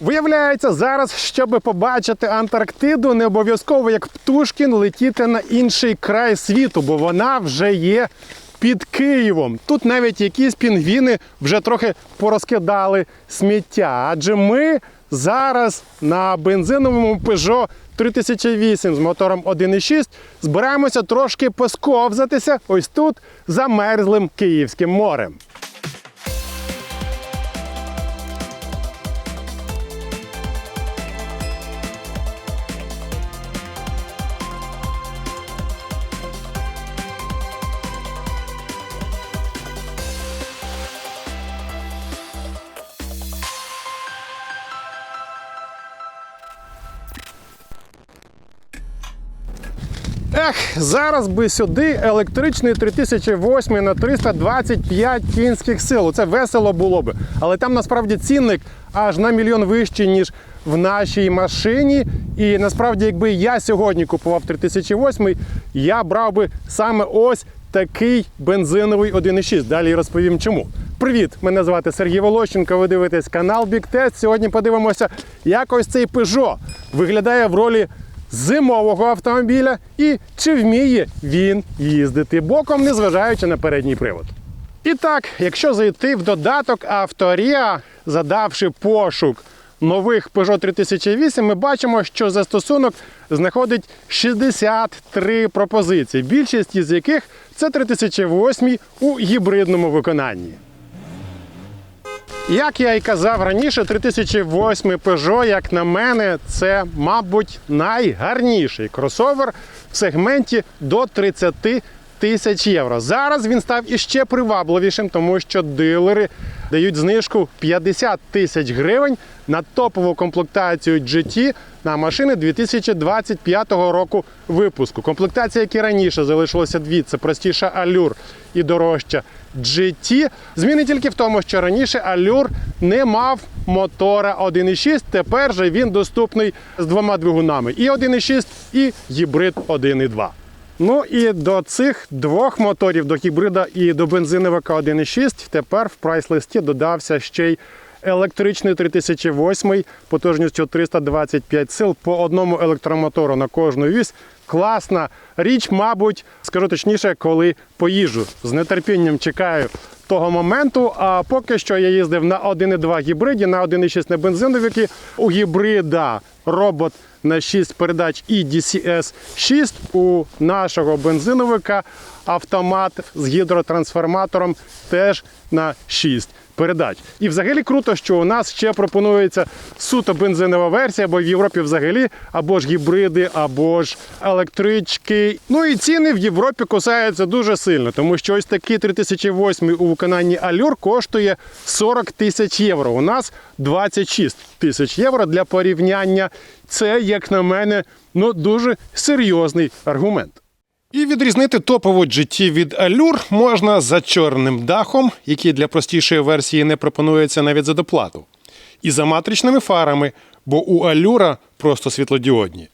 Виявляється, зараз, щоб побачити Антарктиду, не обов'язково як Птушкін летіти на інший край світу, бо вона вже є під Києвом. Тут навіть якісь пінгвіни вже трохи порозкидали сміття. Адже ми зараз на бензиновому Peugeot 3008 з мотором 1.6 збираємося трошки посковзатися ось тут за мерзлим Київським морем. Ех, зараз би сюди електричний 3008 на 325 кінських сил. Це весело було би. Але там насправді цінник аж на мільйон вищий, ніж в нашій машині. І насправді, якби я сьогодні купував 3008, я брав би саме ось такий бензиновий 1.6. Далі розповім чому. Привіт! Мене звати Сергій Волощенко. Ви дивитесь канал Test. Сьогодні подивимося, як ось цей Peugeot виглядає в ролі зимового автомобіля і чи вміє він їздити боком, незважаючи на передній привод. І так, якщо зайти в додаток Авторія, задавши пошук нових Peugeot 3008, ми бачимо, що застосунок знаходить 63 пропозиції, більшість із яких це 3008 у гібридному виконанні. Як я і казав раніше, 3008 Peugeot, як на мене, це, мабуть, найгарніший кросовер в сегменті до 30 тисяч євро. Зараз він став іще привабливішим, тому що дилери дають знижку 50 тисяч гривень на топову комплектацію GT на машини 2025 року випуску. Комплектація, як раніше, залишилося дві: це простіша Allure і дорожча GT. Зміни тільки в тому, що раніше Allure не мав мотора 1.6, тепер же він доступний з двома двигунами: і 1.6, і гібрид 1.2. Ну і до цих двох моторів, до гібрида і до бензиновика 1.6, тепер в прайс-листі додався ще й електричний 3008 потужністю 325 сил по одному електромотору на кожну вісь. Класна річ, мабуть, скажу точніше, коли поїжджу. З нетерпінням чекаю того моменту. А поки що я їздив на 1.2 гібриді, на 1.6 на бензиновики. У гібрида робот на 6 передач і DCS 6 у нашого бензиновика автомат з гідротрансформатором теж на 6 передач. І взагалі круто, що у нас ще пропонується суто бензинова версія, бо в Європі взагалі або ж гібриди, або ж електрички. Ну і ціни в Європі кусаються дуже сильно, тому що ось такий 3008 у виконанні Allure коштує 40 тисяч євро. У нас 26 тисяч євро для порівняння. Це, як на мене, ну дуже серйозний аргумент. І відрізнити топову GT від Allure можна за чорним дахом, який для простішої версії не пропонується навіть за доплату, і за матричними фарами, бо у Allure просто світлодіодні.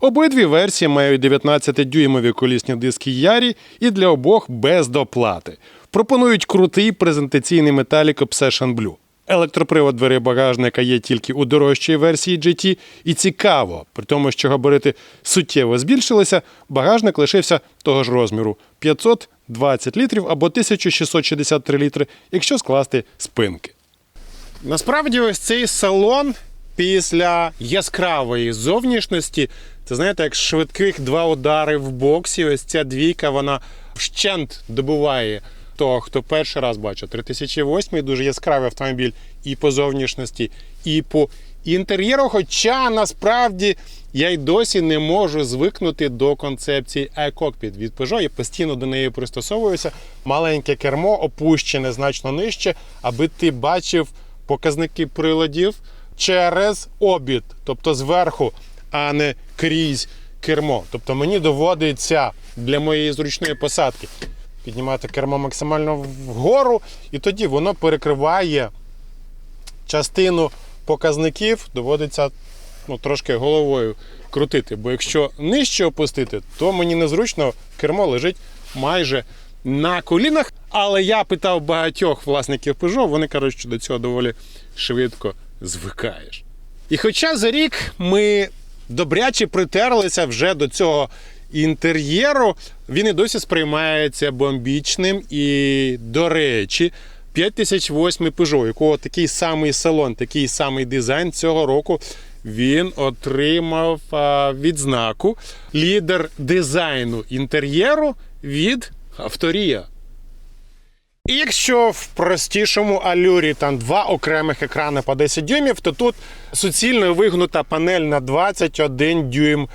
Обидві версії мають 19-дюймові колісні диски Ярі і для обох без доплати. Пропонують крутий презентаційний металік Obsession Blue. Електропривод двері багажника є тільки у дорожчій версії GT, і цікаво, при тому, що габарити суттєво збільшилися, багажник лишився того ж розміру 520 літрів або 1663 літри, якщо скласти спинки. Насправді, ось цей салон після яскравої зовнішності, це знаєте, як швидких два удари в боксі. Ось ця двійка, вона вщент добуває того, хто перший раз бачив 3008 дуже яскравий автомобіль і по зовнішності, і по інтер'єру. Хоча насправді я й досі не можу звикнути до концепції e-cockpit від Peugeot. Я постійно до неї пристосовуюся. Маленьке кермо опущене значно нижче, аби ти бачив показники приладів через обід, тобто зверху, а не крізь кермо. Тобто мені доводиться для моєї зручної посадки піднімати кермо максимально вгору, і тоді воно перекриває частину показників, доводиться ну, трошки головою крутити. Бо якщо нижче опустити, то мені незручно кермо лежить майже на колінах. Але я питав багатьох власників Peugeot, вони кажуть, що до цього доволі швидко звикаєш. І хоча за рік ми добряче притерлися вже до цього інтер'єру, він і досі сприймається бомбічним. І, до речі, 5008 Peugeot, якого такий самий салон, такий самий дизайн цього року. Він отримав відзнаку лідер дизайну інтер'єру від Авторія. І якщо в простішому алюрі там два окремих екрани по 10 дюймів, то тут суцільно вигнута панель на 21 дюйм,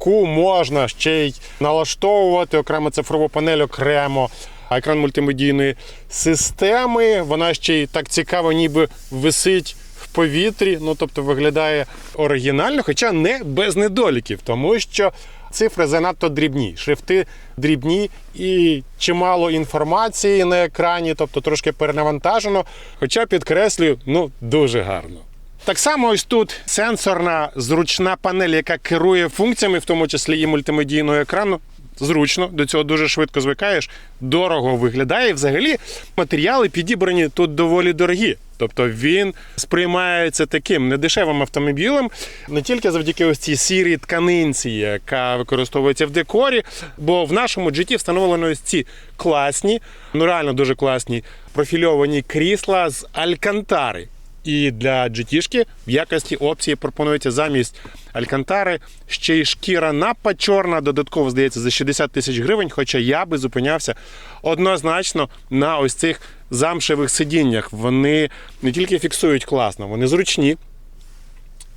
яку можна ще й налаштовувати, окремо цифрову панель, окремо екран мультимедійної системи. Вона ще й так цікаво, ніби висить в повітрі, ну тобто виглядає оригінально, хоча не без недоліків, тому що цифри занадто дрібні, шрифти дрібні і чимало інформації на екрані, тобто трошки перенавантажено. Хоча підкреслюю, ну дуже гарно. Так само ось тут сенсорна зручна панель, яка керує функціями, в тому числі і мультимедійного екрану. Зручно, до цього дуже швидко звикаєш, дорого виглядає. Взагалі матеріали підібрані тут доволі дорогі. Тобто він сприймається таким недешевим автомобілем не тільки завдяки ось цій сірій тканинці, яка використовується в декорі, бо в нашому GT встановлено ось ці класні, ну реально дуже класні профільовані крісла з алькантари. І для GT в якості опції пропонується замість Алькантари ще й шкіра напа чорна, додатково здається за 60 тисяч гривень. Хоча я би зупинявся однозначно на ось цих замшевих сидіннях. Вони не тільки фіксують класно, вони зручні,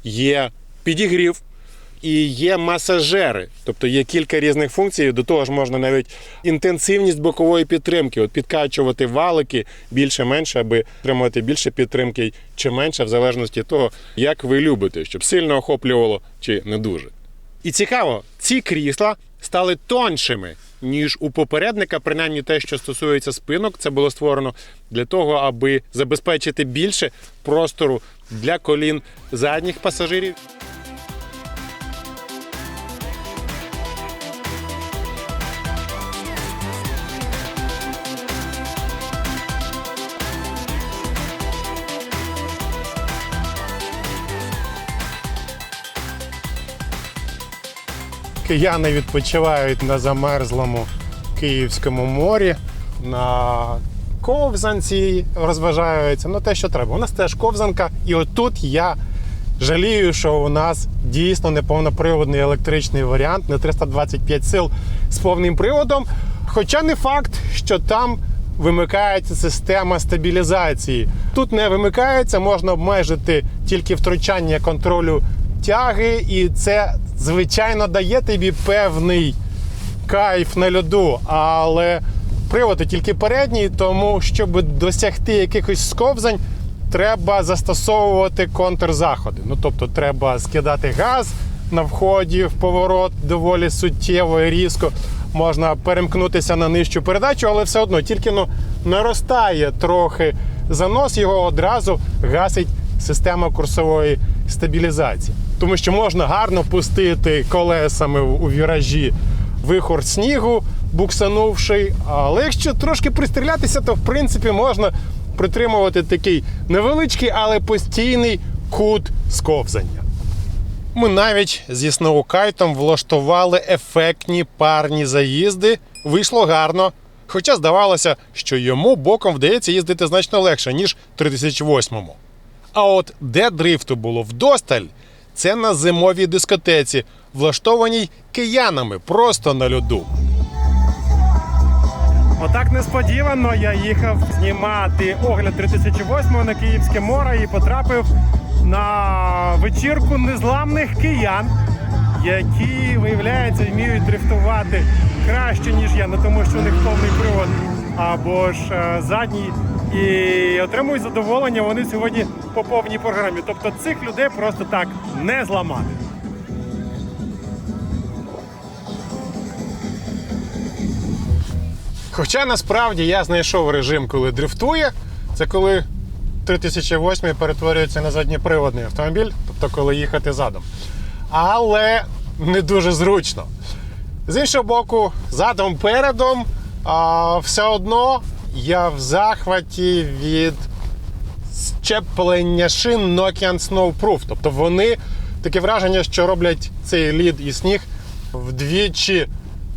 є підігрів. І є масажери, тобто є кілька різних функцій. До того ж, можна навіть інтенсивність бокової підтримки, от підкачувати валики більше-менше, аби отримувати більше підтримки чи менше, в залежності від того, як ви любите, щоб сильно охоплювало чи не дуже. І цікаво, ці крісла стали тоншими, ніж у попередника, принаймні те, що стосується спинок, це було створено для того, аби забезпечити більше простору для колін задніх пасажирів. Кияни відпочивають на замерзлому Київському морі, на ковзанці розважаються. Ну, те, що треба. У нас теж ковзанка, і отут я жалію, що у нас дійсно неповноприводний електричний варіант, не 325 сил з повним приводом. Хоча не факт, що там вимикається система стабілізації. Тут не вимикається, можна обмежити тільки втручання контролю тяги, і це, звичайно, дає тобі певний кайф на льоду, але приводи тільки передній, тому щоб досягти якихось сковзань, треба застосовувати контрзаходи. Ну тобто, треба скидати газ на вході в поворот доволі суттєво і різко. Можна перемкнутися на нижчу передачу, але все одно тільки ну, наростає трохи занос, його одразу гасить система курсової стабілізації. Тому що можна гарно пустити колесами у віражі вихор снігу, буксанувши. Але якщо трошки пристрілятися, то в принципі можна притримувати такий невеличкий, але постійний кут сковзання. Ми навіть зі сноукайтом влаштували ефектні парні заїзди. Вийшло гарно. Хоча здавалося, що йому боком вдається їздити значно легше, ніж 3008-му. А от де дрифту було вдосталь, це на зимовій дискотеці, влаштованій киянами просто на льоду. Отак несподівано я їхав знімати огляд 3008 на Київське море і потрапив на вечірку незламних киян, які, виявляється, вміють дрифтувати краще, ніж я, не тому що у них повний привод або ж е, задній. І отримують задоволення вони сьогодні по повній програмі. Тобто цих людей просто так не зламати. Хоча насправді я знайшов режим, коли дрифтує. Це коли 3008 перетворюється на задніприводний автомобіль, тобто коли їхати задом. Але не дуже зручно. З іншого боку, задом передом, а все одно я в захваті від щеплення шин Nokian Snowproof. Тобто вони таке враження, що роблять цей лід і сніг вдвічі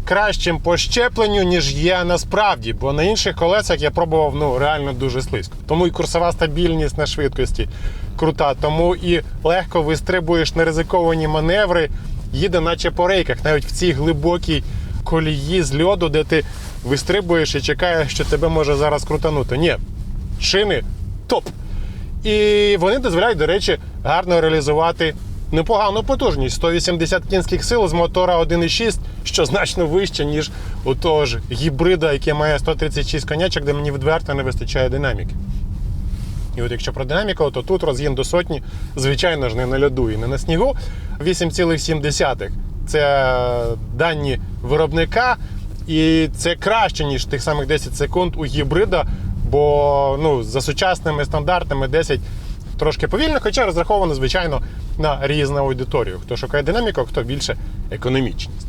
кращим по щепленню, ніж є насправді. Бо на інших колесах я пробував ну реально дуже слизько. Тому і курсова стабільність на швидкості крута, тому і легко вистрибуєш на ризиковані маневри, їде наче по рейках, навіть в цій глибокій колії з льоду, де ти вистрибуєш і чекаєш, що тебе може зараз крутанути. Ні, шини топ. І вони дозволяють, до речі, гарно реалізувати непогану потужність 180 кінських сил з мотора 1,6, що значно вище, ніж у того ж гібрида, який має 136 конячок, де мені відверто не вистачає динаміки. І от якщо про динаміку, то тут розгін до сотні, звичайно ж, не на льоду і не на снігу. 8,7 це дані виробника, і це краще, ніж тих самих 10 секунд у гібрида, бо ну, за сучасними стандартами 10 трошки повільно, хоча розраховано, звичайно, на різну аудиторію. Хто шукає динаміку, хто більше економічність.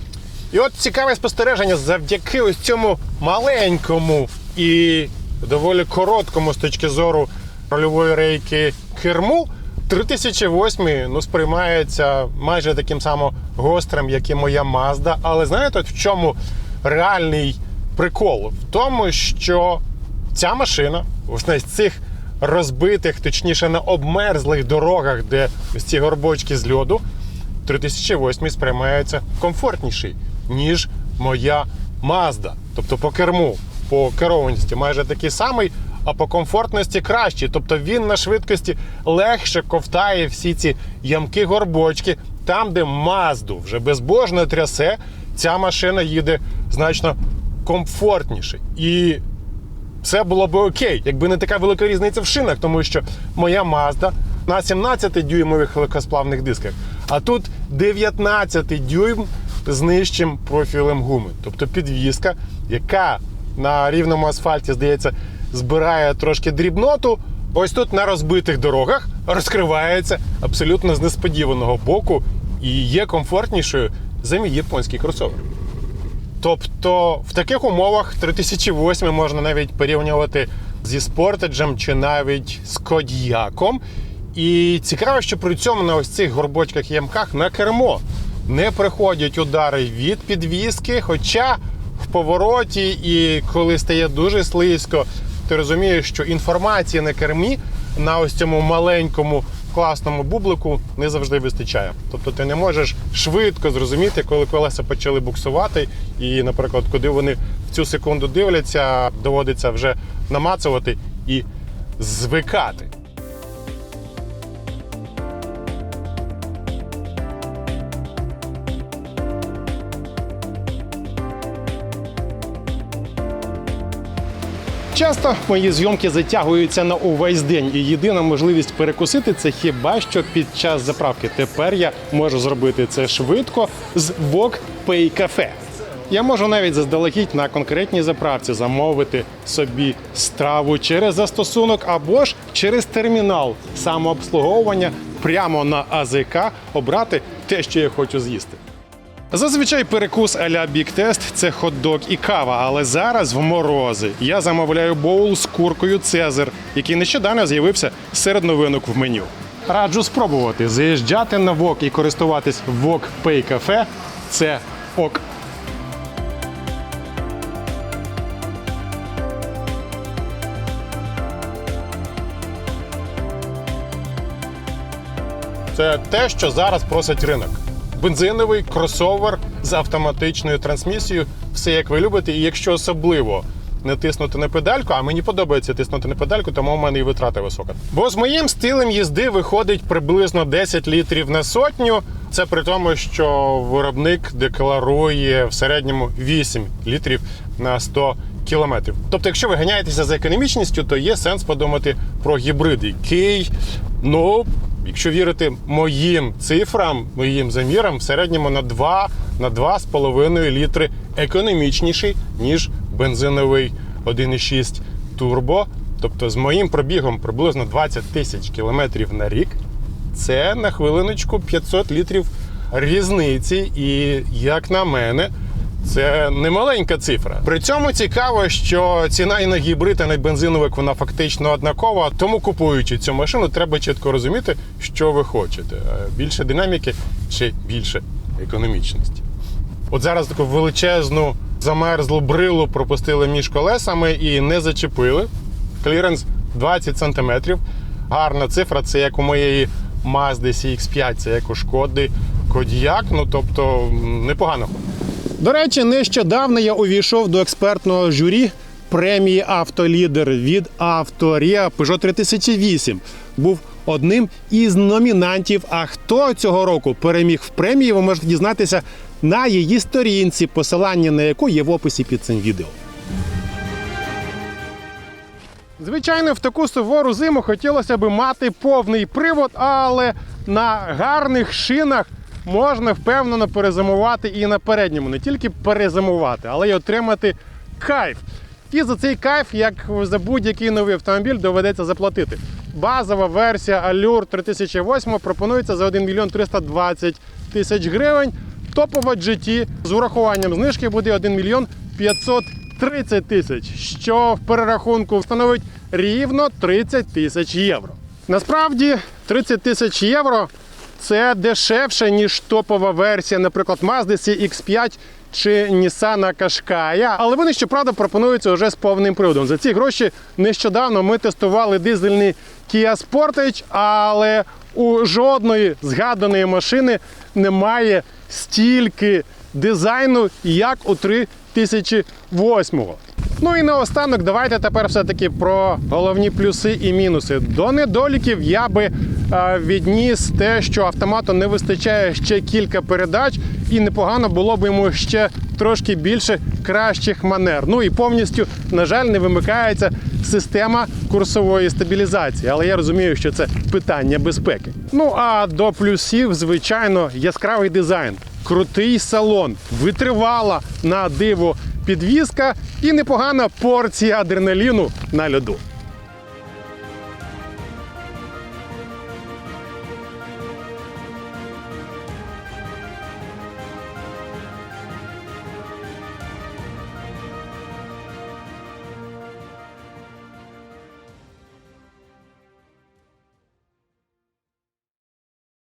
І от цікаве спостереження завдяки ось цьому маленькому і доволі короткому з точки зору рольової рейки керму. 3008 ну, сприймається майже таким само гострим, як і моя Mazda. Але знаєте, от в чому реальний прикол? В тому, що ця машина, ось на цих розбитих, точніше на обмерзлих дорогах, де ось ці горбочки з льоду, 3008 сприймається комфортніший, ніж моя Mazda. Тобто по керму, по керованості майже такий самий, а по комфортності кращий. Тобто він на швидкості легше ковтає всі ці ямки горбочки, там, де Мазду вже безбожно трясе, ця машина їде значно комфортніше. І все було б окей, якби не така велика різниця в шинах, тому що моя Mazda на 17-дюймових легкосплавних дисках, а тут 19 дюйм з нижчим профілем гуми. Тобто підвіска, яка на рівному асфальті, здається, збирає трошки дрібноту. Ось тут на розбитих дорогах розкривається абсолютно з несподіваного боку і є комфортнішою за мій японський кросовер. Тобто в таких умовах 3008 можна навіть порівнювати зі спортеджем чи навіть з кодіяком. І цікаво, що при цьому на ось цих горбочках ямках на кермо не приходять удари від підвіски, хоча в повороті і коли стає дуже слизько, ти розумієш, що інформації на кермі на ось цьому маленькому класному бублику не завжди вистачає. Тобто ти не можеш швидко зрозуміти, коли колеса почали буксувати, і, наприклад, куди вони в цю секунду дивляться, доводиться вже намацувати і звикати. Часто мої зйомки затягуються на увесь день, і єдина можливість перекусити це хіба що під час заправки. Тепер я можу зробити це швидко з Wok Pay Cafe. Я можу навіть заздалегідь на конкретній заправці замовити собі страву через застосунок або ж через термінал самообслуговування прямо на АЗК обрати те, що я хочу з'їсти. Зазвичай перекус а-ля Test – це хот-дог і кава, але зараз в морози я замовляю боул з куркою Цезар, який нещодавно з'явився серед новинок в меню. Раджу спробувати заїжджати на вок і користуватись Wok Pay Cafe – це ок. Це те, що зараз просить ринок. Бензиновий кросовер з автоматичною трансмісією, все як ви любите, і якщо особливо не тиснути на педальку, а мені подобається тиснути на педальку, тому в мене і витрата висока. Бо з моїм стилем їзди виходить приблизно 10 літрів на сотню. Це при тому, що виробник декларує в середньому 8 літрів на 100 кілометрів. Тобто, якщо ви ганяєтеся за економічністю, то є сенс подумати про гібрид, який, ну, якщо вірити моїм цифрам, моїм замірам, в середньому на 2 на 2,5 літри економічніший, ніж бензиновий 1,6 турбо. Тобто з моїм пробігом приблизно 20 тисяч кілометрів на рік. Це на хвилиночку 500 літрів різниці. І, як на мене, Це немаленька цифра. При цьому цікаво, що ціна і на гібрид, і на бензиновик вона фактично однакова. Тому купуючи цю машину, треба чітко розуміти, що ви хочете: Е, більше динаміки чи більше економічності. От зараз таку величезну замерзлу брилу пропустили між колесами і не зачепили. Кліренс 20 см. Гарна цифра, це як у моєї Mazda CX5, це як у Шкоди Кодіяк. Ну тобто непогано. До речі, нещодавно я увійшов до експертного журі премії Автолідер від Авторія Peugeot 3008. Був одним із номінантів. А хто цього року переміг в премії, ви можете дізнатися на її сторінці, посилання на яку є в описі під цим відео. Звичайно, в таку сувору зиму хотілося б мати повний привод, але на гарних шинах можна впевнено перезимувати і на передньому, не тільки перезимувати, але й отримати кайф. І за цей кайф, як за будь-який новий автомобіль, доведеться заплатити. Базова версія Allure 3008 пропонується за 1 мільйон 320 тисяч гривень. Топова GT з урахуванням знижки буде 1 мільйон 530 тисяч, що в перерахунку становить рівно 30 тисяч євро. Насправді 30 тисяч євро це дешевше, ніж топова версія, наприклад, Mazda CX5 чи Nissan Qashqai. Але вони, щоправда, пропонуються вже з повним приводом. За ці гроші нещодавно ми тестували дизельний Kia Sportage, але у жодної згаданої машини немає стільки дизайну, як у 3008-го. Ну і наостанок, давайте тепер все-таки про головні плюси і мінуси. До недоліків я би е, відніс те, що автомату не вистачає ще кілька передач, і непогано було б йому ще трошки більше кращих манер. Ну і повністю, на жаль, не вимикається система курсової стабілізації. Але я розумію, що це питання безпеки. Ну а до плюсів, звичайно, яскравий дизайн, крутий салон, витривала на диво підвізка і непогана порція адреналіну на льоду.